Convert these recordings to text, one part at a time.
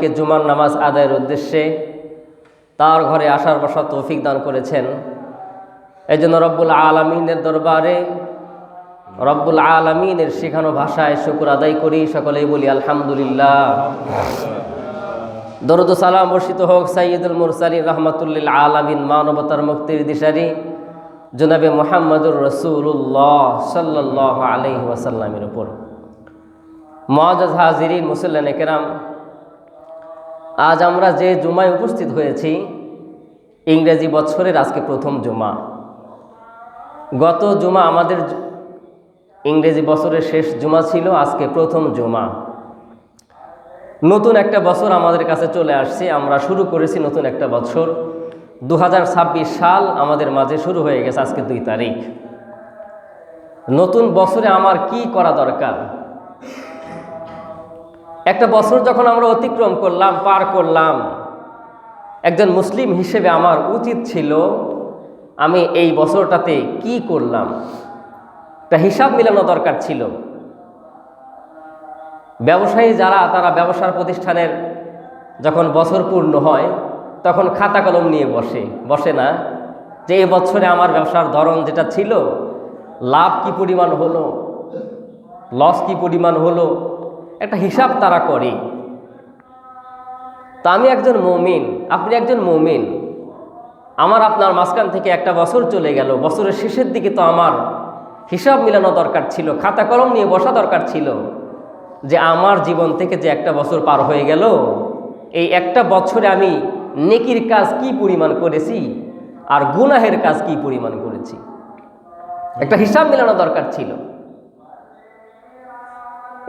কে জুমার নামাজ আদায়ের উদ্দেশ্যে তার ঘরে আসার বসা তৌফিক দান করেছেন। এই জন্য রব্বুল আলমিনের দরবারে রব্বুল আলমিনের শেখানো ভাষায় শুকুর আদায় করি। সকলেই বলি আলহামদুলিল্লাহ। দরুদ সালাম বর্ষিত হোক সাইয়দুল মুরসালি রহমতুল্লিল আলমিন মানবতার মুক্তির দিশারি জনাবে মোহাম্মদুর রসুল্লাহ সাল্লাহ আলহি ওয়াসাল্লামের উপর। মহাজ হাজিরিন মুসল্লান কেরাম আজ আমরা যে জুমায় উপস্থিত হয়েছি, ইংরেজি বছরের আজকে প্রথম জুমা। গত জুমা আমাদের ইংরেজি বছরের শেষ জুমা ছিল আজকে প্রথম জুমা। নতুন একটা বছর আমাদের কাছে চলে আসছে, আমরা শুরু করেছি নতুন একটা বছর। দু হাজার ছাব্বিশ সাল আমাদের মাঝে শুরু হয়ে গেছে আজকে দুই তারিখ। নতুন বছরে আমার কি করা দরকার? একটা বছর যখন আমরা অতিক্রম করলাম, পার করলাম, একজন মুসলিম হিসেবে আমার উচিত ছিল আমি এই বছরটাতে কি করলাম। একটা হিসাব মিলানো দরকার ছিল। ব্যবসায়ী যারা, তারা ব্যবসার প্রতিষ্ঠানের যখন বছর পূর্ণ হয়, তখন খাতা কলম নিয়ে বসে বসে না, যে এই বছরে আমার ব্যবসার ধরন যেটা ছিল, লাভ কি পরিমাণ হলো, লস কি পরিমাণ হলো একটা হিসাব তারা করে। তা আমি একজন মমিন, আপনি একজন মমিন। আমার আপনার মাঝখান থেকে একটা বছর চলে গেল, বছরের শেষের দিকে তো আমার হিসাব মিলানো দরকার ছিল, খাতা কলম নিয়ে বসা দরকার ছিল। যে আমার জীবন থেকে যে একটা বছর পার হয়ে গেল, এই একটা বছরে আমি নেকির কাজ কি পরিমাণ করেছি আর গুনাহের কাজ কি পরিমাণ করেছি? একটা হিসাব মিলানো দরকার ছিল।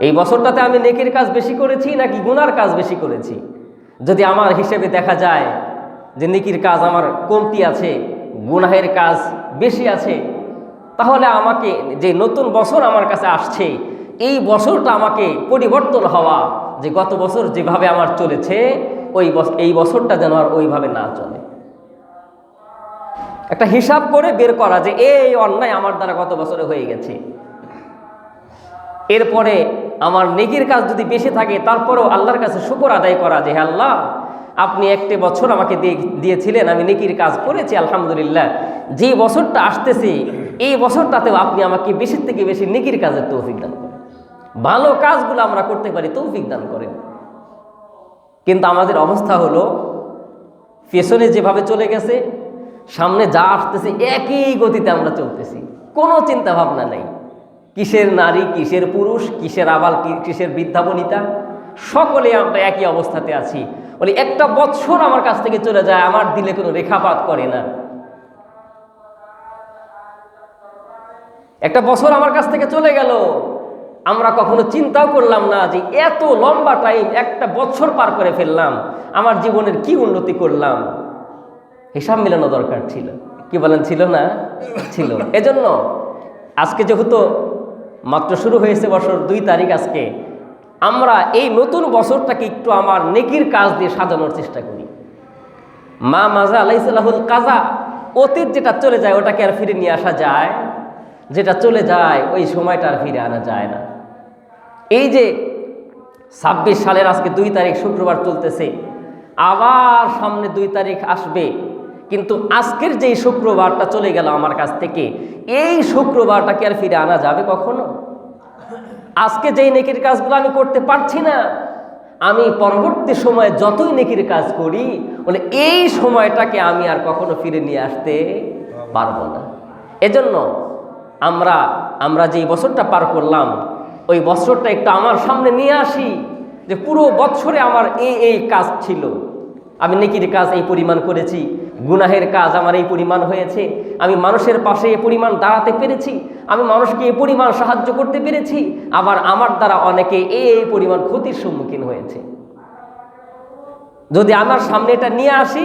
এই বছরটাতে আমি নেকির কাজ বেশি করেছি নাকি গুনার কাজ বেশি করেছি? যদি আমার হিসেবে দেখা যায় যে নেকির কাজ আমার কমতি আছে, গুনাহের কাজ বেশি আছে, তাহলে আমাকে যে নতুন বছর আমার কাছে আসছে, এই বছরটা আমাকে পরিবর্তন হওয়া যে গত বছর যেভাবে আমার চলেছে, ওই এই বছরটা যেন আর ওইভাবে না চলে। একটা হিসাব করে বের করা যে, এই অন্যায় আমার দ্বারা গত বছরে হয়ে গেছে। এরপরে আমার নেকির কাজ যদি বেশি থাকে, তারপরেও আল্লাহর কাছে শুকর আদায় করা যে আল্লাহ, আপনি একটি বছর আমাকে দিয়ে, দিয়েছিলেন, আমি নেকির কাজ করেছি, আলহামদুলিল্লাহ। যে বছরটা আসতেছে, এই বছরটাতেও আপনি আমাকে বেশির থেকে বেশি নেকির কাজের তৌফিক দান করেন। ভালো কাজগুলো আমরা করতে পারি, তৌফিক দান করেন। কিন্তু আমাদের অবস্থা হলো, পেছনে যেভাবে চলে গেছে, সামনে যা আসতেছে, একই গতিতে আমরা চলতেছি। কোনো চিন্তা ভাবনা নেই। কিসের নারী, কিসের পুরুষ, কিসের আবাল কিসের বৃদ্ধাবনিতা সকলে আমরা একই অবস্থাতে আছি। বলি, একটা বছর আমার কাছ থেকে চলে যায়, আমার দিলে কোনো রেখাপাত করে না। একটা বছর আমার কাছ থেকে চলে গেল। আমরা কখনো চিন্তাও করলাম না যে এত লম্বা টাইম একটা বছর পার করে ফেললাম। আমার জীবনের কি উন্নতি করলাম? হিসাব মেলানো দরকার ছিল। কি বলেন, ছিল না? ছিল। এজন্য আজকে যেহেতু মাত্র শুরু হয়েছে বছর দুই তারিখ আজকে। আমরা এই নতুন বছরটাকে একটু আমার নেকির কাজ দিয়ে সাজানোর চেষ্টা করি। মা মাজা আলাইসাল্লাহুল কাজা, অতীত যেটা চলে যায় ওটাকে আর ফিরে নিয়ে আসা যায়। যেটা চলে যায় ওই সময়টা আর ফিরে আনা যায় না। এই যে ছাব্বিশ সালের আজকে দুই তারিখ শুক্রবার চলতেছে, আবার সামনে দুই তারিখ আসবে। কিন্তু আজকের যেই শুক্রবারটা চলে গেল আমার কাছ থেকে, এই শুক্রবারটাকে আর ফিরে আনা যাবে কখনো? আজকে যেই নেকির কাজগুলো আমি করতে পারছি না, আমি পরবর্তী সময়ে যতই নেকির কাজ করি বলে এই সময়টাকে আমি আর কখনো ফিরে নিয়ে আসতে পারব না। এজন্য আমরা আমরা যেই বছরটা পার করলাম, ওই বছরটা একটু আমার সামনে নিয়ে আসি যে পুরো বছরে আমার এই এই কাজ ছিল। আমি নেকির কাজ এই পরিমাণ করেছি, গুনাহের কাজ আমার এই পরিমাণ হয়েছে, আমি মানুষের পাশে এ পরিমাণ দাঁড়াতে পেরেছি, আমি মানুষকে এ পরিমাণ সাহায্য করতে পেরেছি, আবার আমার দ্বারা অনেকে এই পরিমাণ ক্ষতির সম্মুখীন হয়েছে। যদি আমার সামনে এটা নিয়ে আসি,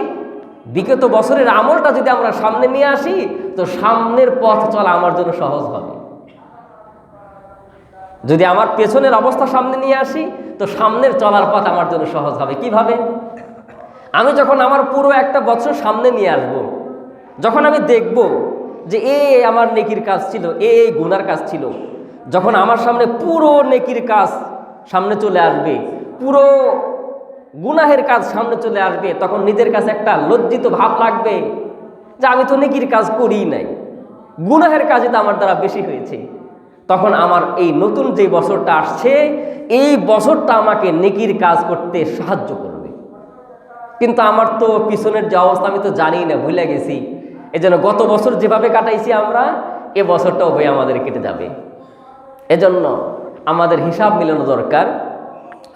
বিগত বছরের আমলটা যদি আমরা সামনে নিয়ে আসি, তো সামনের পথ চলা আমার জন্য সহজ হবে। যদি আমার পেছনের অবস্থা সামনে নিয়ে আসি, তো সামনের চলার পথ আমার জন্য সহজ হবে। কীভাবে? আমি যখন আমার পুরো একটা বছর সামনে নিয়ে আসব। যখন আমি দেখব যে এ আমার নেকির কাজ ছিল, এ এই গুনার কাজ ছিল, যখন আমার সামনে পুরো নেকির কাজ সামনে চলে আসবে, পুরো গুনাহের কাজ সামনে চলে আসবে, তখন নিজের কাছে একটা লজ্জিত ভাব লাগবে যে আমি তো নেকির কাজ করিই নাই গুনাহের কাজই তো আমার দ্বারা বেশি হয়েছে তখন আমার এই নতুন যে বছরটা আসছে, এই বছরটা আমাকে নেকির কাজ করতে সাহায্য করবে কিন্তু আমার তো পিছনের যে অবস্থা, আমি তো জানি না, ভুলে গেছি। এজন্য গত বছর যেভাবে কাটাইছি আমরা, এ বছরটাও হয়ে আমাদের কেটে যাবে। এজন্য আমাদের হিসাব মিলানো দরকার।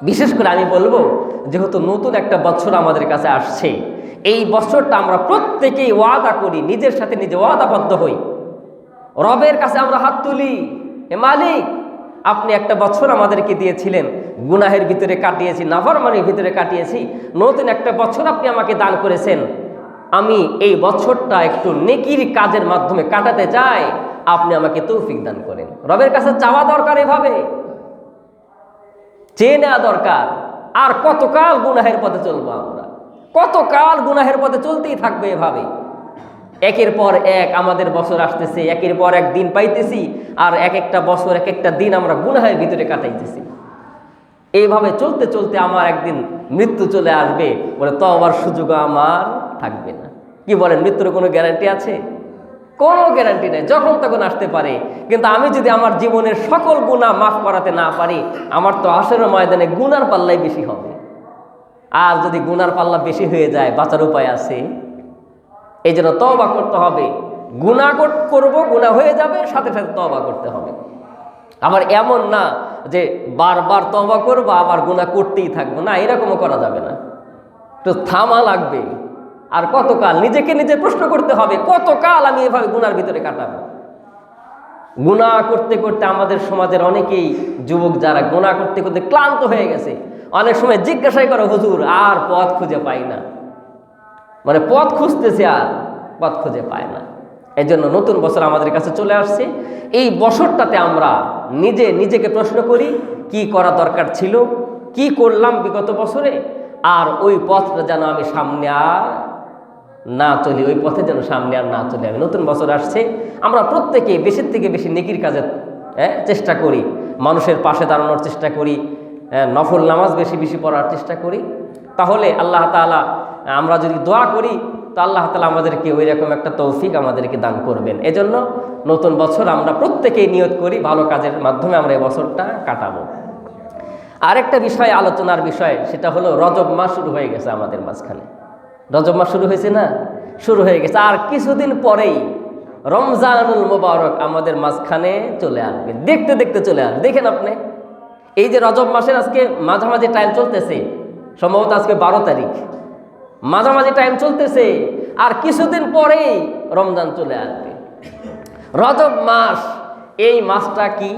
বিশেষ করে আমি বলব, যেহেতু নতুন একটা বছর আমাদের কাছে আসছে, এই বছরটা আমরা প্রত্যেকেই ওয়াদা করি, নিজের সাথে নিজে ওয়াদাবদ্ধ হই। রবের কাছে আমরা হাত তুলি হে মালিক আপনি একটা বছর আমাদেরকে দিয়েছিলেন। গুনাহের ভিতরে কাটিয়েছি, নাফরমানির ভিতরে কাটিয়েছি। নতুন একটা বছর আপনি আমাকে দান করেছেন। আমি এই বছরটা একটু নেকির কাজের মাধ্যমে কাটাতে চাই। আপনি আমাকে তৌফিক দান করেন। রবের কাছে চাওয়া দরকার এভাবে। চেয়ে নেওয়া দরকার। আর কতকাল গুনাহের পথে চলবো আমরা? কতকাল গুনাহের পথে চলতেই থাকবে এভাবে? একের পর এক আমাদের বছর আসতেছে, একের পর এক দিন পাইতেছি, আর এক একটা বছর, এক একটা দিন আমরা গুনাহের ভিতরে কাটাইতেছি। এইভাবে চলতে চলতে আমার একদিন মৃত্যু চলে আসবে, বলে তো আবার সুযোগ আমার থাকবে না। কি বলেন, মৃত্যুর কোনো গ্যারান্টি আছে? কোনো গ্যারান্টি নেই, যখন তখন আসতে পারে। কিন্তু আমি যদি আমার জীবনের সকল গুণা মাফ করাতে না পারি, আমার তো আসরের ময়দানে গুনার পাল্লাই বেশি হবে। আর যদি গুনার পাল্লা বেশি হয়ে যায়, বাঁচার উপায় আছে? এই জন্য তবা করতে হবে। গুণা করব গুণা হয়ে যাবে, সাথে সাথে তবা করতে হবে। আবার এমন না যে বারবার তবা করব, আবার গুণা করতেই থাকব। না, এরকমও করা যাবে না। তো থামা লাগবে। আর কতকাল? নিজেকে নিজে প্রশ্ন করতে হবে, কতকাল আমি এভাবে গুনার ভিতরে কাটাবো? গুণা করতে করতে আমাদের সমাজের অনেকেই যুবক যারা গুণা করতে করতে ক্লান্ত হয়ে গেছে। অনেক সময় জিজ্ঞাসাই করো, হুজুর, আর পথ খুঁজে পাই না। মানে পথ খুঁজতেছে আর পথ খুঁজে পায় না। এই জন্য নতুন বছর আমাদের কাছে চলে আসছে। এই বছরটাতে আমরা নিজে নিজেকে প্রশ্ন করি কি করা দরকার ছিল কি করলাম বিগত বছরে আর ওই পথটা যেন আমি সামনে আর না চলি ওই পথে যেন সামনে আর না চলি। আমি নতুন বছর আসছে আমরা প্রত্যেকে বেশির থেকে বেশি নেকির কাজে হ্যাঁ চেষ্টা করি। মানুষের পাশে দাঁড়ানোর চেষ্টা করি হ্যাঁ, নফল নামাজ বেশি বেশি পড়ার চেষ্টা করি। তাহলে আল্লাহ তাআলা আমরা যদি দোয়া করি, তো আল্লাহ তালা আমাদেরকে ওই রকম একটা তৌফিক আমাদেরকে দান করবেন। এজন্য নতুন বছর আমরা প্রত্যেকেই নিয়ত করি, ভালো কাজের মাধ্যমে আমরা এই বছরটা কাটাবো। আরেকটা বিষয়, আলোচনার বিষয়, সেটা হলো রজব মাস শুরু হয়ে গেছে আমাদের মাঝখানে। রজব মাস শুরু হয়েছে না? শুরু হয়ে গেছে। আর কিছুদিন পরেই রমজানুল মোবারক আমাদের মাঝখানে চলে আসবে। দেখতে দেখতে চলে আসবে। দেখেন আপনি, এই যে রজব মাসের আজকে মাঝামাঝি টাইম চলতেছে, সম্ভবত আজকে বারো তারিখ। মাঝামাঝি টাইম চলতেছে, আর কিছুদিন পরেই রমজান চলে আসবে। রজব মাস, এই মাসটা কি?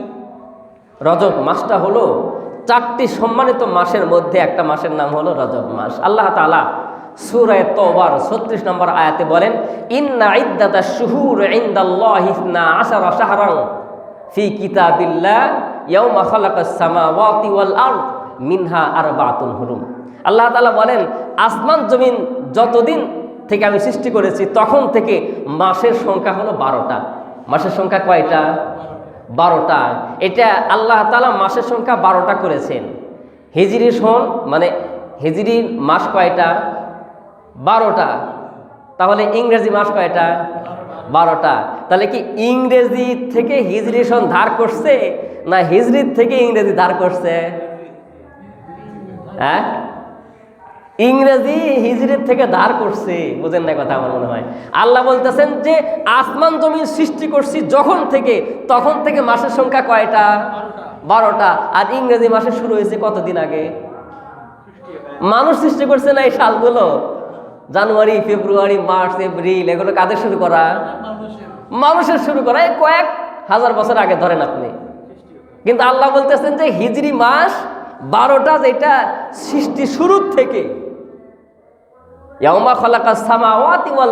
রজব মাসটা হলো চারটি সম্মানিত মাসের মধ্যে একটা মাসের নাম হলো রজব মাস। আল্লাহ তালা সুরায় তবার ছত্রিশ নম্বর আয়াতে বলেন, ইন্না ইদ্দাতা শুহুর ইন্দাল্লাহি ইসনা আশারা শাহরান ফি কিতাবিল্লাহ ইয়াউমা খালাকাস সামাওয়াতি ওয়াল আরদ। মিনহা আরবাতুন হুরুম আল্লাহ তালা বলেন, আসমান জমিন যতদিন থেকে আমি সৃষ্টি করেছি, তখন থেকে মাসের সংখ্যা হলো বারোটা। মাসের সংখ্যা কয়টা? বারোটা। এটা আল্লাহ তালা মাসের সংখ্যা বারোটা করেছেন। হিজরি সন মানে হিজরি মাস কয়টা? বারোটা। তাহলে ইংরেজি মাস কয়টা? বারোটা। তাহলে কি ইংরেজি থেকে হিজরি সন ধার করছে, না হিজরির থেকে ইংরেজি ধার করছে? হ্যাঁ? ইংরেজি হিজরির থেকে ধার করছে, বুঝেন না কথা আমার মনে হয়। আল্লাহ বলতেছেন যে, আসমান জমিন সৃষ্টি করছি যখন থেকে, তখন থেকে মাসের সংখ্যা কয়টা? বারোটা। আর ইংরেজি মাসে শুরু হয়েছে কতদিন আগে? মানুষ সৃষ্টি করছে না এই সালগুলো? জানুয়ারি, ফেব্রুয়ারি, মার্চ, এপ্রিল, এগুলো কাদের শুরু করা? মানুষের শুরু করা। এই কয়েক হাজার বছর আগে ধরেন আপনি। কিন্তু আল্লাহ বলতেছেন যে হিজরি মাস বারোটা যেটা সৃষ্টি শুরুর থেকে।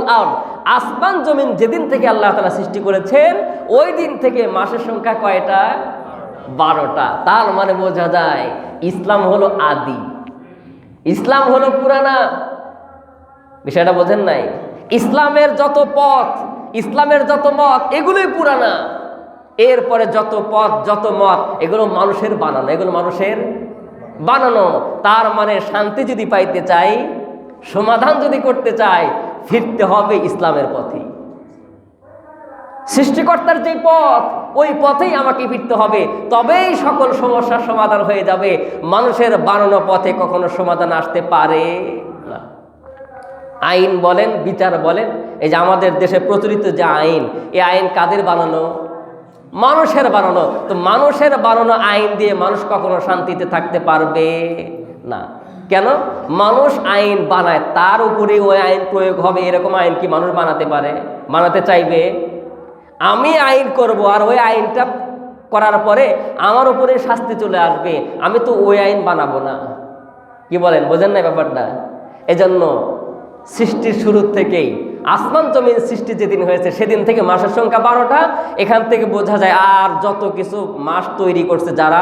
আরদ। আসমান, জমিন যেদিন থেকে আল্লাহ তালা সৃষ্টি করেছেন, ওই দিন থেকে মাসের সংখ্যা কয়টা? বারোটা। তার মানে বোঝা যায়, ইসলাম হলো আদি। ইসলাম হলো পুরানা। বিষয়টা বোঝেন নাই? ইসলামের যত পথ, ইসলামের যত মত, এগুলোই পুরানা। এরপরে যত পথ, যত মত, এগুলো মানুষের বানানো, এগুলো মানুষের বানানো, তার মানে শান্তি যদি পাইতে চাই, সমাধান যদি করতে চাই, ফিরতে হবে ইসলামের পথে। সৃষ্টিকর্তার যে পথ, ওই পথেই আমাকে ফিরতে হবে। তবেই সকল সমস্যার সমাধান হয়ে যাবে। মানুষের বানানো পথে কখনো সমাধান আসতে পারে আইন বলেন, বিচার বলেন, এই যে আমাদের দেশে প্রচলিত যে আইন, এই আইন কাদের বানানো? মানুষের বানানো, তো মানুষের বানানো আইন দিয়ে মানুষ কখনো শান্তিতে থাকতে পারবে না। কেন? মানুষ আইন বানায়, তার উপরে ওই আইন প্রয়োগ হবে, এরকম আইন কি মানুষ বানাতে পারে, বানাতে চাইবে? আমি আইন করব আর ওই আইনটা করার পরে আমার উপরে শাস্তি চলে আসবে, আমি তো ওই আইন বানাবো না। কি বলেন, বোঝেন না ব্যাপারটা? এজন্য সৃষ্টির শুরুর থেকেই আসমান জমিন সৃষ্টি যেদিন হয়েছে, সেদিন থেকে মাসের সংখ্যা বারোটা। এখান থেকে বোঝা যায় আর যত কিছু মাস তৈরি করছে, যারা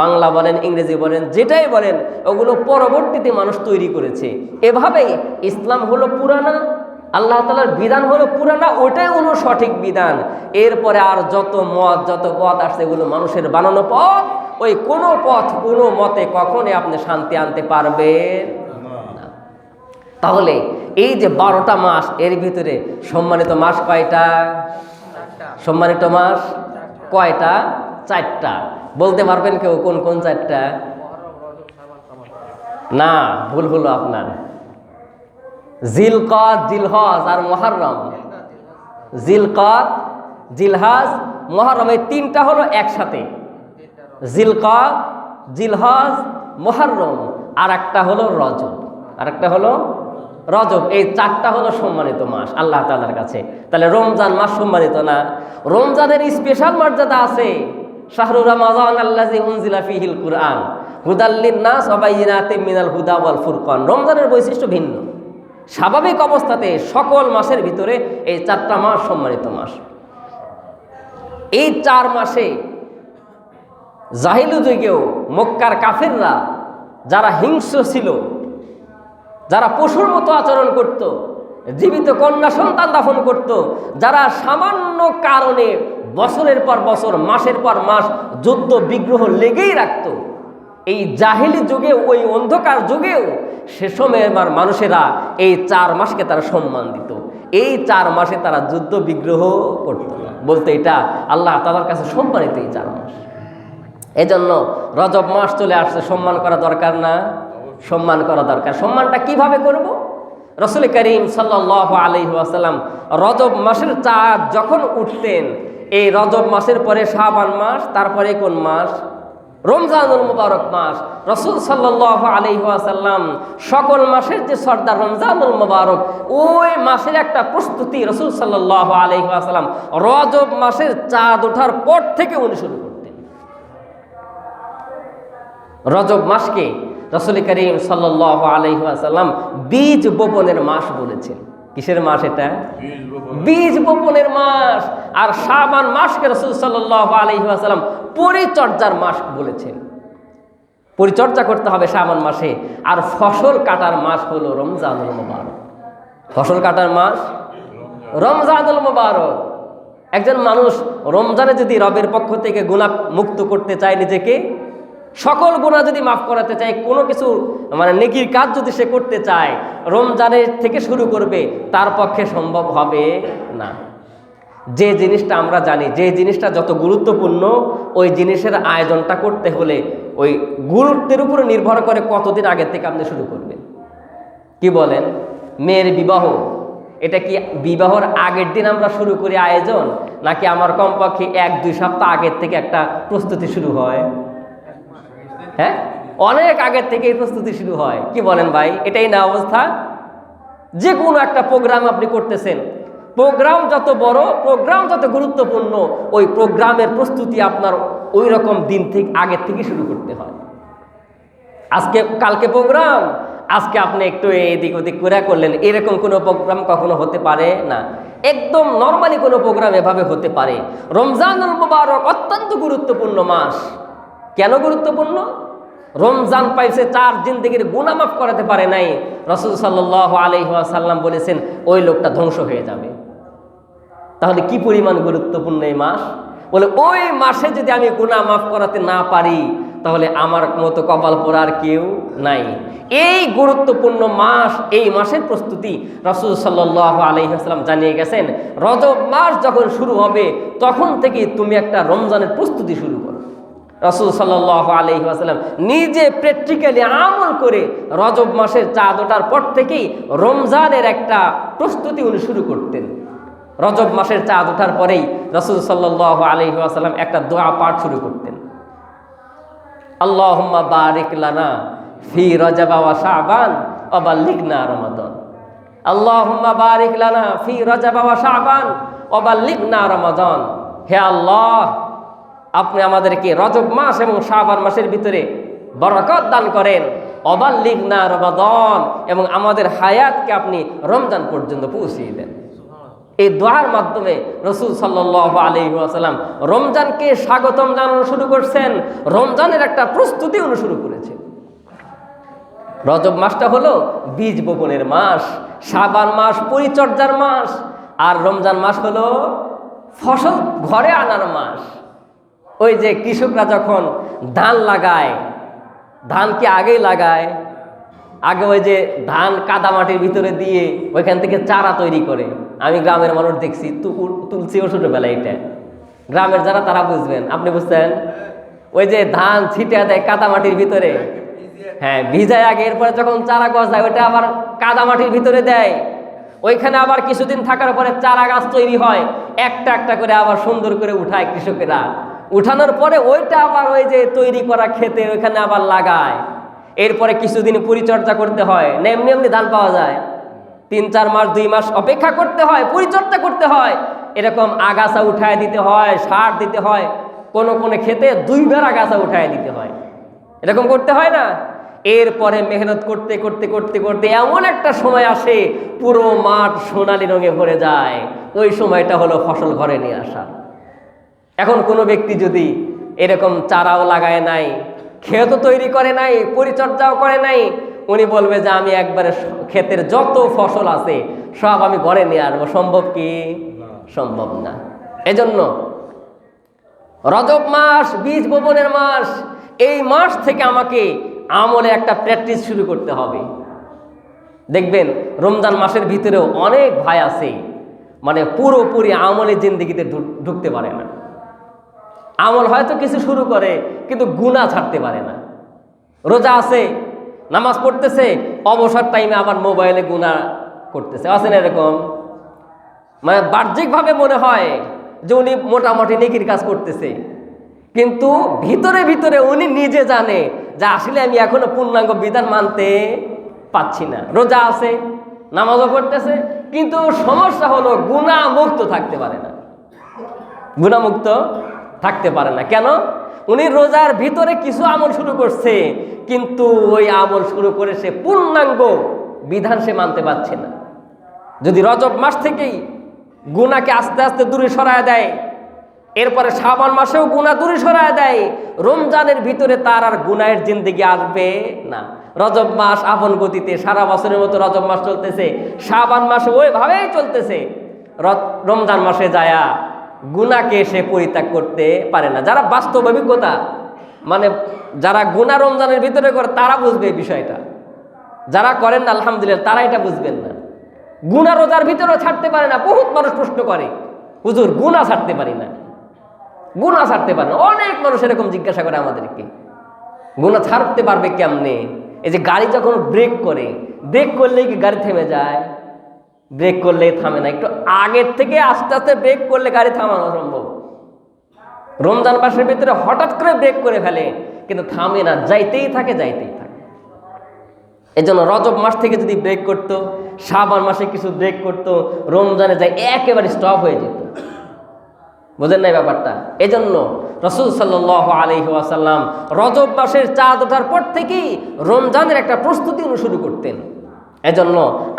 বাংলা বলেন, ইংরেজি বলেন, যেটাই বলেন, ওগুলো পরবর্তীতে মানুষ তৈরি করেছে। এভাবেই ইসলাম হলো পুরানা, আল্লাহ তালার বিধান হলো পুরানা ওটাই হলো সঠিক বিধান। এরপরে আর যত মত, যত পথ আসছে, এগুলো মানুষের বানানো পথ, ওই কোনো পথ কোনো মতে কখনই আপনি শান্তি আনতে পারবেন। তাহলে এই যে বারোটা মাস, এর ভিতরে সম্মানিত মাস কয়টা? সম্মানিত মাস কয়টা? চারটা। বলতে পারবেন কেউ কোন কোন চারটা? না, ভুল হলো আপনার। জিলকদ জিলহজ আর মহারম। জিলকদ জিলহাজ, মহারম, এই তিনটা হলো একসাথে। জিলকদ জিলহজ, মহারম। আর একটা হলো রজব। আর একটা হলো রজব, এই চারটা হলো সম্মানিত মাস আল্লাহ তাআলার কাছে। তাহলে রমজান মাস সম্মানিত না? রমজানের স্পেশাল মর্যাদা আছে। শাহরুর রমাজান আল্লাজি উনজিলা ফিহিল কুরআন। হুদাল্লিন নাস অবাইনাতে মিনাল হুদা ওয়াল ফুরকান। রমজানের বৈশিষ্ট্য ভিন্ন। স্বাভাবিক অবস্থাতে সকল মাসের ভিতরে এই চারটা মাস সম্মানিত মাস। এই চার মাসে জাহিলু যুগেও মক্কার কাফেররা যারা হিংস্র ছিল যারা পশুর মতো আচরণ করত, জীবিত কন্যা সন্তান দাফন করত, যারা সামান্য কারণে বছরের পর বছর, মাসের পর মাস যুদ্ধ, বিগ্রহ লেগেই রাখত, এই জাহিলি যুগে, ওই অন্ধকার যুগেও সে সময়ের মার মানুষেরা এই চার মাসকে তারা সম্মান দিত। এই চার মাসে তারা যুদ্ধ, বিগ্রহ করত না। বলতে এটা আল্লাহ তালার কাছে সম্মানিত এই চার মাস। এজন্য রজব মাস চলে আসছে, সম্মান করা দরকার না। সম্মান করা দরকার। সম্মানটা কীভাবে করব? রসুল করিম সাল্লাহ আলহি আসাল্লাম রজব মাসের চাঁদ যখন উঠতেন, এই রজব মাসের পরে শাবান মাস, তারপরে কোন মাস? রমজানুল মুবারক মাস। রসুল সাল্লাহ আসাল্লাম সকল মাসের যে সর্দার রমজানুল মুবারক, ওই মাসের একটা প্রস্তুতি রসুল সাল্লাহ আসাল্লাম রজব মাসের চাঁদ ওঠার পর থেকে উনি শুরু করতেন। রজব মাসকে রসুল করিম সাল্লাহ আলহিহাসাল্লাম বীজ বপনের মাস বলেছেন। কিসের মাস এটা? বীজ বপনের মাস। আর শাবান মাসকে রসুল সাল্লাহ আলহিহাসাল্লাম পরিচর্যার মাস বলেছেন। পরিচর্যা করতে হবে শাবান মাসে। আর ফসল কাটার মাস হলো রমজানুল মোবারক। ফসল কাটার মাস? রমজানুল মোবারক। একজন মানুষ রমজানে যদি রবের পক্ষ থেকে গুণা মুক্ত করতে চায় নিজেকে সকল গুণা যদি মাফ করাতে চায়, কোনো কিছু মানে নেকির কাজ যদি সে করতে চায়, রমজানের থেকে শুরু করবে, তার পক্ষে সম্ভব হবে না। যে জিনিসটা আমরা জানি, যে জিনিসটা যত গুরুত্বপূর্ণ, ওই জিনিসের আয়োজনটা করতে হলে ওই গুরুত্বের উপরে নির্ভর করে কতদিন আগে থেকে আপনি শুরু করবেন। কি বলেন? মেয়ের বিবাহ, এটা কি বিবাহর আগের দিন আমরা শুরু করি আয়োজন, নাকি আমার কমপক্ষে এক দুই সপ্তাহ আগের থেকে একটা প্রস্তুতি শুরু হয়? হ্যাঁ? অনেক আগের থেকেই প্রস্তুতি শুরু হয়। কি বলেন ভাই? এটাই না অবস্থা? যে কোনো একটা প্রোগ্রাম আপনি করতেছেন। প্রোগ্রাম যত বড় প্রোগ্রাম যত গুরুত্বপূর্ণ, ওই প্রোগ্রামের প্রস্তুতি আপনার ওই রকম দিন থেকে, আগের থেকে শুরু করতে হয়। আজকে, কালকে প্রোগ্রাম আজকে আপনি একটু এদিক ওদিক করে করলেন। এরকম কোনো প্রোগ্রাম কখনো হতে পারে? না। একদম নর্মালি কোনো প্রোগ্রাম এভাবে হতে পারে। রমজানুল মুবারক অত্যন্ত গুরুত্বপূর্ণ মাস। কেন গুরুত্বপূর্ণ? রমজান পাইছে চার জিন্দগির গুনামাফ করাতে পারে নাই। রসুল সাল্লাহ আলহাসাল্লাম বলেছেন, ওই লোকটা ধ্বংস হয়ে যাবে। তাহলে কি পরিমাণ গুরুত্বপূর্ণ এই মাস? বলে, ওই মাসে যদি আমি গুনাহ মাফ করাতে না পারি, তাহলে আমার মতো কপাল পড়ার কেউ নাই। এই গুরুত্বপূর্ণ মাস, এই মাসের প্রস্তুতি রসুল সাল্লাহ আলহিহাস্লাম জানিয়ে গেছেন, রজব মাস যখন শুরু হবে, তখন থেকে তুমি একটা রমজানের প্রস্তুতি শুরু করো। রসুল সাল্লাহ আলহি আসাল্লাম নিজে প্র্যাকটিক্যালি আমল করে রজব মাসের চাঁদ ওঠার পর থেকেই রমজানের একটা প্রস্তুতি উনি শুরু করতেন। রজব মাসের চাঁদ ওঠার পরেই রসুল সাল্লাহ আলহি আসাল্লাম একটা দোয়া পাঠ শুরু করতেন। আল্লাহুম্মা বারিক লানা ফি রজব ওয়া শাবান ওয়া বাল্লিগনা রমাদান। আল্লাহুম্মা বারিক লানা ফি রজব ওয়া শাবান ওয়া বাল্লিগনা রমাদান। হে আল্লাহ আপনি আমাদেরকে রজব মাস এবং শাবান মাসের ভিতরে বরকত দান করেন। অবাল্লিক না রমাদান এবং আমাদের হায়াতকে আপনি রমজান পর্যন্ত পৌঁছিয়ে দেন। এই দোয়ার মাধ্যমে রসুল সাল্লাহ আলী আসাল্লাম রমজানকে স্বাগতম জানানো শুরু করছেন। রমজানের একটা প্রস্তুতি উনি শুরু করেছে রজব মাসটা হলো বীজ বপনের মাস সাবান মাস, পরিচর্যার মাস, আর রমজান মাস হলো ফসল ঘরে আনার মাস। ওই যে কৃষকরা যখন ধান লাগায়, ধান কি আগেই লাগায়? আগে ওই যে ধান কাদা মাটির ভিতরে দিয়ে ওইখান থেকে চারা তৈরি করে। আমি গ্রামের মানুষ দেখছি তুলছি ও ছোটোবেলায় এটা। গ্রামের যারা, তারা বুঝবেন, আপনি বুঝছেন? ওই যে ধান ছিটে দেয় কাদা মাটির ভিতরে। হ্যাঁ ভিজায় আগে, এরপরে যখন চারা গাছ গজায়, ওইটা আবার কাদা মাটির ভিতরে দেয়। ওইখানে আবার কিছুদিন থাকার পরে চারা গাছ তৈরি হয়, একটা একটা করে আবার সুন্দর করে উঠায় কৃষকেরা। উঠানোর পরে ওইটা আবার ওই যে তৈরি করা খেতে ওইখানে আবার লাগায়। এরপরে কিছুদিন পরিচর্যা করতে হয়, না এমনি এমনি ধান পাওয়া যায়। তিন, চার মাস, দুই মাস অপেক্ষা করতে হয়, পরিচর্যা করতে হয়। এরকম আগাছা উঠায় দিতে হয়, সার দিতে হয়, কোনো কোনো খেতে দুইবার আগাছা উঠায় দিতে হয়। এরকম করতে হয় না? এরপরে মেহনত করতে করতে করতে করতে এমন একটা সময় আসে, পুরো মাঠ সোনালি রঙে ভরে যায়। ওই সময়টা হলো ফসল ঘরে নিয়ে আসা। এখন কোনো ব্যক্তি যদি এরকম চারাও লাগায় নাই ক্ষেত তৈরি করে নাই পরিচর্যাও করে নাই উনি বলবে যে আমি একবারে ক্ষেতের যত ফসল আছে সব আমি ঘরে নিয়ে আসব সম্ভব কি? সম্ভব না। এজন্য রজব মাস বীজ বপনের মাস এই মাস থেকে আমাকে আমলে একটা প্র্যাকটিস শুরু করতে হবে। দেখবেন রমজান মাসের ভিতরেও অনেক ভাই আছে মানে পুরোপুরি আমলের জিন্দিগিতে ঢুকতে পারে না। আমল হয়তো কিছু শুরু করে, কিন্তু গুণা ছাড়তে পারে না। রোজা আছে, নামাজ পড়তেছে, অবসর টাইমে আবার মোবাইলে গুণা করতেছে। আছেন এরকম? মানে বাহ্যিকভাবে মনে হয় যে উনি মোটামুটি নেকির কাজ করতেছে। কিন্তু ভিতরে ভিতরে উনি নিজে জানে যে আসলে আমি এখনও পূর্ণাঙ্গ বিধান মানতে পাচ্ছি না। রোজা আছে, নামাজও পড়তেছে, কিন্তু সমস্যা হলো গুণামুক্ত থাকতে পারে না। গুণামুক্ত থাকতে পারে না। কেন? উনি রোজার ভিতরে কিছু আমল শুরু করছে, কিন্তু ওই আমল শুরু করে সে পূর্ণাঙ্গ বিধান সে মানতে পারছে না। যদি রজব মাস থেকেই গুণাকে আস্তে আস্তে দূরে সরায় দেয়, এরপরে শ্রাবণ মাসেও গুণা দূরে সরায় দেয়, রমজানের ভিতরে তার আর গুনায়ের জিন্দিগি আসবে না। রজব মাস আপন গতিতে সারা বছরের মতো রজব মাস চলতেছে শ্রাবণ মাসে ওইভাবেই চলতেছে রমজান মাসে যায়া গুণাকে সে পরিত্যাগ করতে পারে না। যারা বাস্তব অভিজ্ঞতা মানে যারা গুণা রমজানের ভিতরে করে, তারা বুঝবে এই বিষয়টা। যারা করেন না, আলহামদুলিল্লাহ, তারা এটা বুঝবেন না। গুণা রোজার ভিতরেও ছাড়তে পারে না, বহুত মানুষ প্রশ্ন করে, হুজুর গুণা ছাড়তে পারি না? গুণা ছাড়তে পারে না। অনেক মানুষ এরকম জিজ্ঞাসা করে আমাদেরকে গুণা ছাড়তে পারবে কেমনে? এই যে গাড়ি যখন ব্রেক করে, ব্রেক করলেই কি গাড়ি থেমে যায়? ব্রেক করলে থামে না। একটু আগের থেকে আস্তে আস্তে ব্রেক করলে গাড়ি থামানো সম্ভব। রমজান মাসের ভিতরে হঠাৎ করে ব্রেক করে ফেলে, কিন্তু থামে না। যাইতেই থাকে যাইতেই থাকে। এই জন্য রজব মাস থেকে যদি ব্রেক করতো শ্রাবণ মাসে কিছু ব্রেক করতো, রমজানে যাই একেবারে স্টপ হয়ে যেত। বোঝেন নাই ব্যাপারটা? এই জন্য রসুল সাল্লাহ আলহি আসাল্লাম রজব মাসের চাঁদ ওঠার পর থেকেই রমজানের একটা প্রস্তুতি শুরু করতেন। এজন্য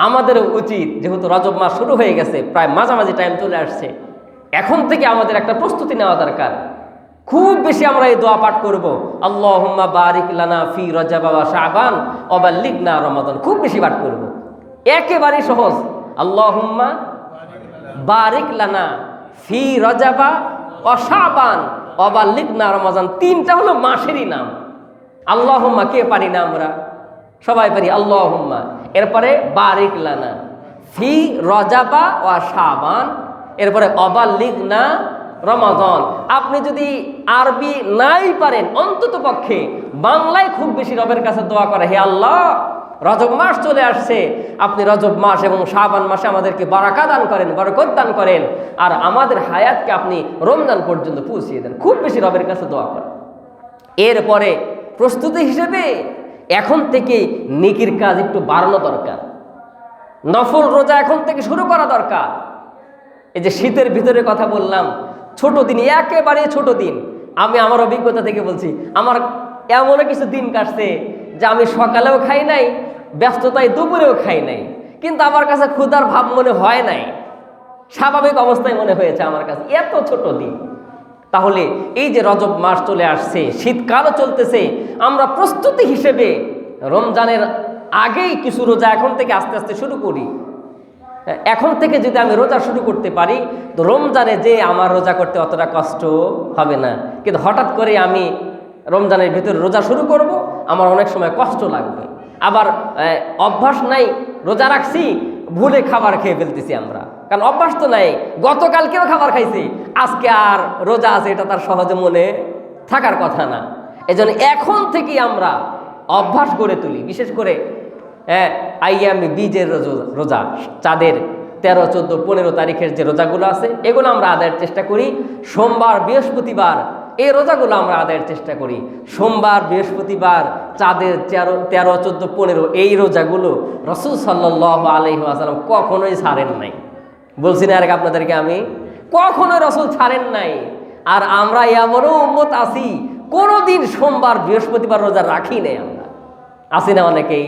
আমাদের উচিত, যেহেতু রজব মাস শুরু হয়ে গেছে, প্রায় মাঝামাঝি টাইম চলে আসছে, এখন থেকে আমাদের একটা প্রস্তুতি নেওয়া দরকার। খুব বেশি আমরা এই দোয়া পাঠ করব আল্লাহ বারিক লানা ফি রজা বাবা শাহবান অবা লিগনা রমাদন। খুব বেশি পাঠ করব। একেবারেই সহজ আল্লাহ বারিক লানা ফি রজাবা অশাবান অবা লিগনা রমাজান তিনটা হলো মাসেরই নাম। আল্লাহুম্মা, কে পারি না আমরা? সবাই পারি আল্লাহুম্মা। এরপরে, বারিক লানা। ফি রজাবা ও শাবান। এরপরে অবাল্লিক না রমাজন আপনি যদি আরবি নাই পারেন, অন্তত পক্ষে বাংলায় খুব বেশি রবের কাছে দোয়া করে, হে আল্লাহ, রজব মাস চলে আসছে। আপনি রজব মাস এবং শাবান মাসে আমাদেরকে বারাকা দান করেন, বরকত দান করেন, আর আমাদের হায়াতকে আপনি রমজান পর্যন্ত পৌঁছিয়ে দেন। খুব বেশি রবের কাছে দোয়া করেন এরপরে, প্রস্তুতি হিসেবে এখন থেকে নেকির কাজ একটু বাড়ানো দরকার। নফল রোজা এখন থেকে শুরু করা দরকার। এই যে শীতের ভিতরে কথা বললাম, ছোট দিন, একেবারে ছোট দিন। আমি আমার অভিজ্ঞতা থেকে বলছি, আমার এমনও কিছু দিন কাটছে যে আমি সকালেও খাই নাই, ব্যস্ততায় দুপুরেও খাই নাই। কিন্তু আমার কাছে ক্ষুধার ভাব মনে হয় নাই। স্বাভাবিক অবস্থায় মনে হয়েছে আমার কাছে, এত ছোট দিন। তাহলে এই যে রজব মাস চলে আসছে, শীতকালও চলতেছে, আমরা প্রস্তুতি হিসেবে রমজানের আগেই কিছু রোজা এখন থেকে আস্তে আস্তে শুরু করি। এখন থেকে যদি আমি রোজা শুরু করতে পারি, তো রমজানে যে আমার রোজা করতে অতটা কষ্ট হবে না। কিন্তু হঠাৎ করে আমি রমজানের ভিতরে রোজা শুরু করব, আমার অনেক সময় কষ্ট লাগবে। আবার অভ্যাস নাই, রোজা রাখছি, ভুলে খাবার খেয়ে ফেলতেছি আমরা। কারণ অভ্যাস তো নাই। গতকালকেও খাবার খাইছি। আজকে আর রোজা আছে, এটা তার সহজে মনে থাকার কথা না। এজন্য এখন থেকেই আমরা অভ্যাস গড়ে তুলি। বিশেষ করে হ্যাঁ আইয়ামি বীজের রোজা চাঁদের তেরো, চোদ্দ, পনেরো তারিখের যে রোজাগুলো আছে, এগুলো আমরা আদায়ের চেষ্টা করি। সোমবার, বৃহস্পতিবার, এই রোজাগুলো আমরা আদায়ের চেষ্টা করি। সোমবার, বৃহস্পতিবার, চাঁদের তেরো তেরো, চোদ্দ, পনেরো, এই রোজাগুলো রসুল সাল্লাহ আলহি আসালাম কখনোই ছাড়েন নাই। বলছি, না আর আপনাদেরকে আমি কখনো রসুল ছাড়েন নাই। আর আমরা এমনও উম্মত আছি, কোনোদিন সোমবার, বৃহস্পতিবার রোজা রাখি নাই আমরা। আছি না অনেকেই,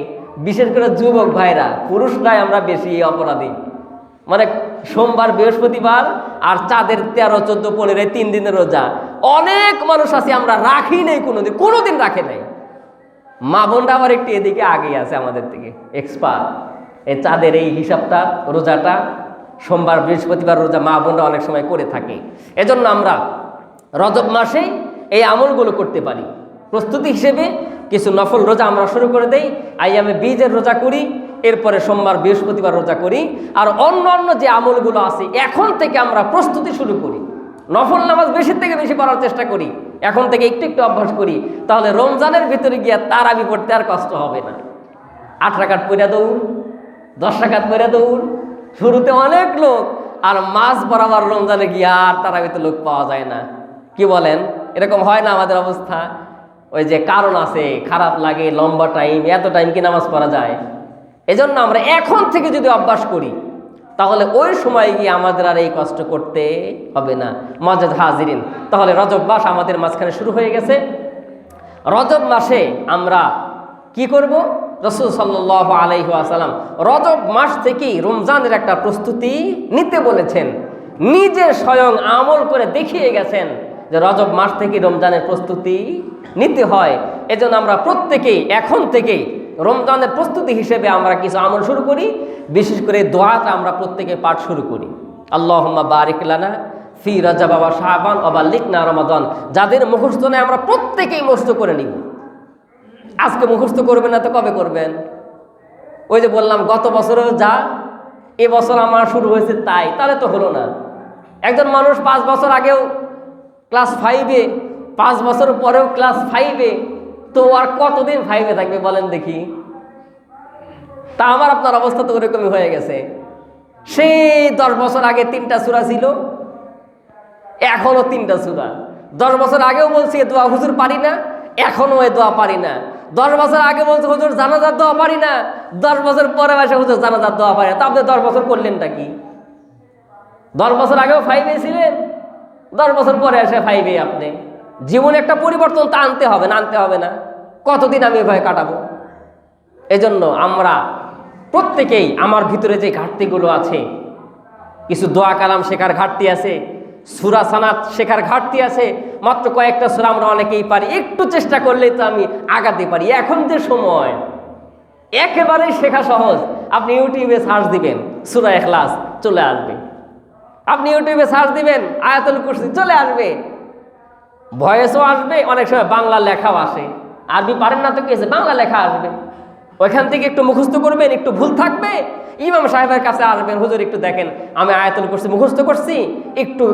বিশেষ করে যুবক ভাইরা পুরুষরাই আমরা বেশি অপরাধী। মানে সোমবার, বৃহস্পতিবার আর চাঁদের তেরো, চোদ্দ, পনেরো তিন দিনের রোজা। অনেক মানুষ আছে, আমরা রাখি নেই কোনোদিন কোনোদিন রাখে নাই। মা বোনরা আবার একটু এদিকে আগে আছে আমাদের থেকে এক্সপার্ট এই চাঁদের এই হিসাবটা, রোজাটা সোমবার, বৃহস্পতিবার রোজা মা বোনরা অনেক সময় করে থাকে। এজন্য আমরা রজব মাসেই এই আমলগুলো করতে পারি। প্রস্তুতি হিসেবে কিছু নফল রোজা আমরা শুরু করে দেই। আইয়ামে বীজের রোজা করি, এরপরে সোমবার, বৃহস্পতিবার রোজা করি। আর অন্য অন্য যে আমলগুলো আছে, এখন থেকে আমরা প্রস্তুতি শুরু করি। নফল নামাজ বেশি থেকে বেশি পড়ার চেষ্টা করি। এখন থেকে একটু একটু অভ্যাস করি। তাহলে রমজানের ভিতরে গিয়ে তারাবি পড়তে আর কষ্ট হবে না। আট রাকাত পইরা দৌড়, দশ রাকাত পইরা দৌড় শুরুতে অনেক লোক, আর মাছ বরাবর রমজানে গিয়ে আর তারাবিতে লোক পাওয়া যায় না। কি বলেন? এরকম হয় না আমাদের অবস্থা? ওই যে কারণ আছে, খারাপ লাগে, লম্বা টাইম এত টাইম কি নামাজ পড়া যায়? এজন্য আমরা এখন থেকে যদি অভ্যাস করি, তাহলে ওই সময় গিয়ে আমাদের আর এই কষ্ট করতে হবে না। মজাদ হাজিরিন। তাহলে রজব মাস আমাদের মাঝখানে শুরু হয়ে গেছে। রজব মাসে আমরা কি করব? রসুল সাল্লাহ আলাইহাসাল্লাম রজব মাস থেকেই রমজানের একটা প্রস্তুতি নিতে বলেছেন। নিজে স্বয়ং আমল করে দেখিয়ে গেছেন যে রজব মাস থেকে রমজানের প্রস্তুতি নিতে হয়। এজন্য আমরা প্রত্যেকেই এখন থেকেই রমজানের প্রস্তুতি হিসেবে আমরা কিছু আমল শুরু করি। বিশেষ করে দোয়াটা আমরা প্রত্যেকে পাঠ শুরু করি। আল্লাহ বারিক লানা ফি রাজা বাবা শাহবান অবা লিখনা রমাদন। যাদের মুখস্থ নেই, আমরা প্রত্যেকেই মুখস্থ করে নিব। আজকে মুখস্থ করবেন না তো কবে করবেন? ওই যে বললাম, গত বছরেও যা এবছর আমার শুরু হয়েছে তাই, তাহলে তো হলো না। একজন মানুষ পাঁচ বছর আগেও ক্লাস ফাইভে পাঁচ বছর পরেও ক্লাস ফাইভে তো আর কতদিন ফাইভে থাকবে বলেন দেখি? তা আমার আপনার অবস্থা তো ওরকমই হয়ে গেছে। সেই দশ বছর আগে তিনটা সুরা ছিল, এখনও তিনটা সুরা। দশ বছর আগেও বলছি, এ দোয়া হুজুর পারি না, এখনও এ দোয়া পারি না। দশ বছর আগে বলছে, হুজুর, জানাজার দেওয়া পারি না। দশ বছর পরে এসে হুজুর, জানাজার দেওয়া পারি না। তা আপনি দশ বছর করলেনটা কি? দশ বছর আগেও ফাইভে ছিলেন, দশ বছর পরে এসে ফাইভে আপনি। জীবনে একটা পরিবর্তন তা আনতে হবে না, আনতে হবে না। কতদিন আমি এভাবে কাটাবো? এজন্য আমরা প্রত্যেকেই আমার ভিতরে যে ঘাটতিগুলো আছে, কিছু দোয়া কালাম শেখার ঘাটতি আছে সুরা সানাত শেখার ঘাটতি আছে, মাত্র কয়েকটা সুরা আমরা অনেকেই পারি। একটু চেষ্টা করলেই তো আমি আগাতে পারি। এখন যে সময় একেবারেই শেখা সহজ। আপনি ইউটিউবে সার্চ দিবেন, সুরা এখলাস, চলে আসবে। আপনি ইউটিউবে সার্চ দিবেন, আয়াতুল কুরসি, চলে আসবে। ভয়েসও আসবে, অনেক সময় বাংলা লেখাও আসে। আরবি পারেন না তো কি বাংলা লেখা আসবে। ওইখান থেকে একটু মুখস্থ করবেন, একটু ভুল থাকবে। ইমাম সাহেবের কাছে আসবেন, হুজুর, একটু দেখেন, আমি আয়তন করছি মুখস্থ করছি, একটু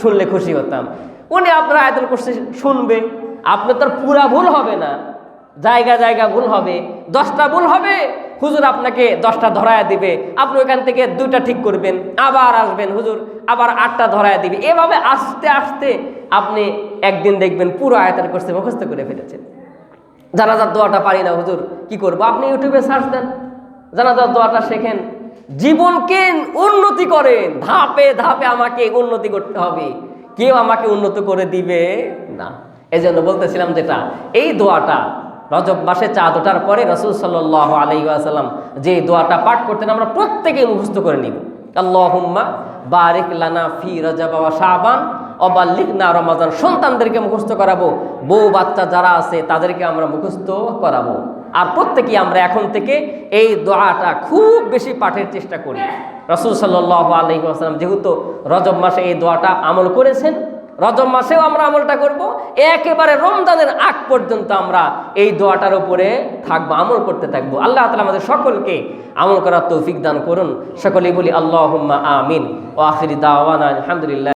শুনলে খুশি হতাম। উনি আপনার আয়তন করছে শুনবে, আপনার তার পুরা ভুল হবে না। জায়গা জায়গা ভুল হবে, দশটা ভুল হবে, হুজুর আপনাকে দশটা ধরায় দিবে। আপনি ওইখান থেকে দুইটা ঠিক করবেন, আবার আসবেন, হুজুর, আবার আটটা ধরায় দিবে। এভাবে আস্তে আস্তে আপনি একদিন দেখবেন পুরো আয়াতের করছে মুখস্থ করে ফেলেছেন। জানাজার দোয়াটা পারি না, হুজুর। কি করব? আপনি ইউটিউবে সার্চ দেন। জানাজার দোয়াটা শেখেন। জীবনকে উন্নতি করেন। ধাপে ধাপে আমাকে উন্নতি করতে হবে। কেউ আমাকে উন্নত করে দিবে না। এই জন্য বলতেছিলাম যেটা, এই দোয়াটা রজব মাসে চাঁদ ওঠার পরে রসুল সাল্লাহ আলাইসাল্লাম যে দোয়াটা পাঠ করতেন, আমরা প্রত্যেকেই মুখস্থ করে নিব। আল্লাহুম্মা বারিক লানা ফি রজব ওয়া শাবান অবাল্লিক না রমাজান সন্তানদেরকে মুখস্থ করাবো। বউ, বাচ্চা যারা আছে, তাদেরকে আমরা মুখস্থ করাবো। আর প্রত্যেকেই আমরা এখন থেকে এই দোয়াটা খুব বেশি পাঠের চেষ্টা করি। রসুল সাল্লাহ আলহি আসালাম যেহেতু রজব মাসে এই দোয়াটা আমল করেছেন, রজব মাসেও আমরা আমলটা করব। একেবারে রমজানের আগ পর্যন্ত আমরা এই দোয়াটার উপরে থাকব, আমল করতে থাকব। আল্লাহ তালা আমাদের সকলকে আমল করার তৌফিক দান করুন। সকলেই বলি আল্লাহ আমিন। ও আখিরি দাওয়ানা আলহামদুলিল্লাহ।